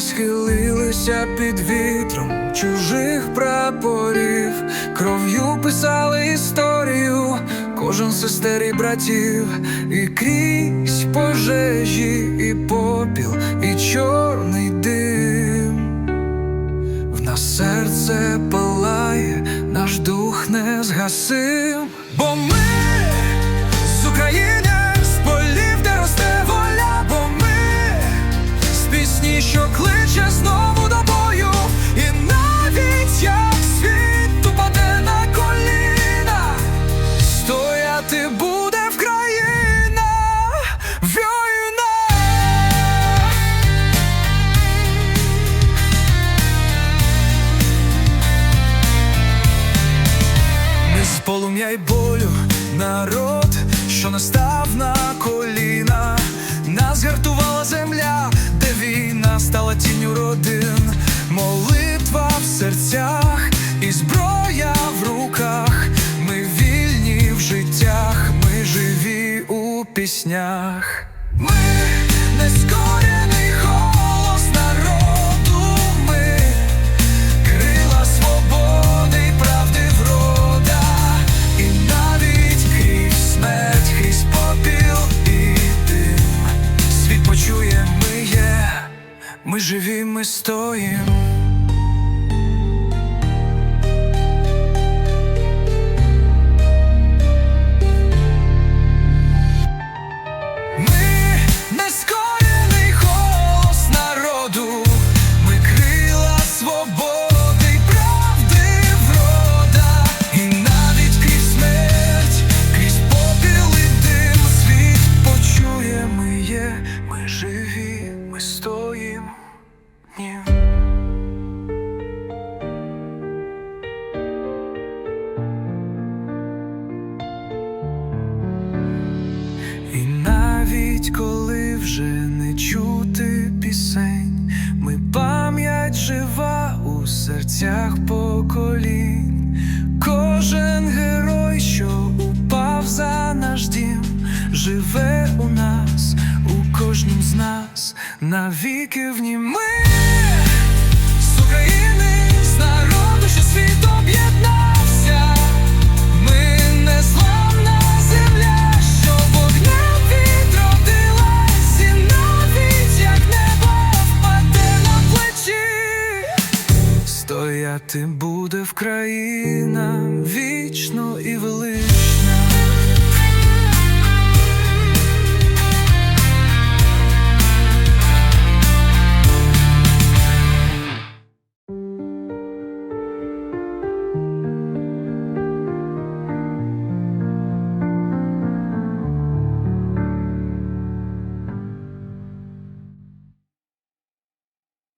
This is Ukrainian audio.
схилилися під вітром чужих прапорів, кров'ю писали історію, кожен сестер і братів, і крізь пожежі, і попіл, і чорний дим. В нас серце палає, наш дух не згасим, бо ми полум'я й болю, народ, що не став на коліна, нас гартувала земля, де війна стала тінню родин, молитва в серцях і зброя в руках. Ми вільні в життях, ми живі у піснях. Ми нескорений живі, ми стоїм. Серцях поколінь. Кожен герой, що упав за наш дім, живе у нас, у кожнім з нас, навіки в нім ми стояти буде Вкраїна країна.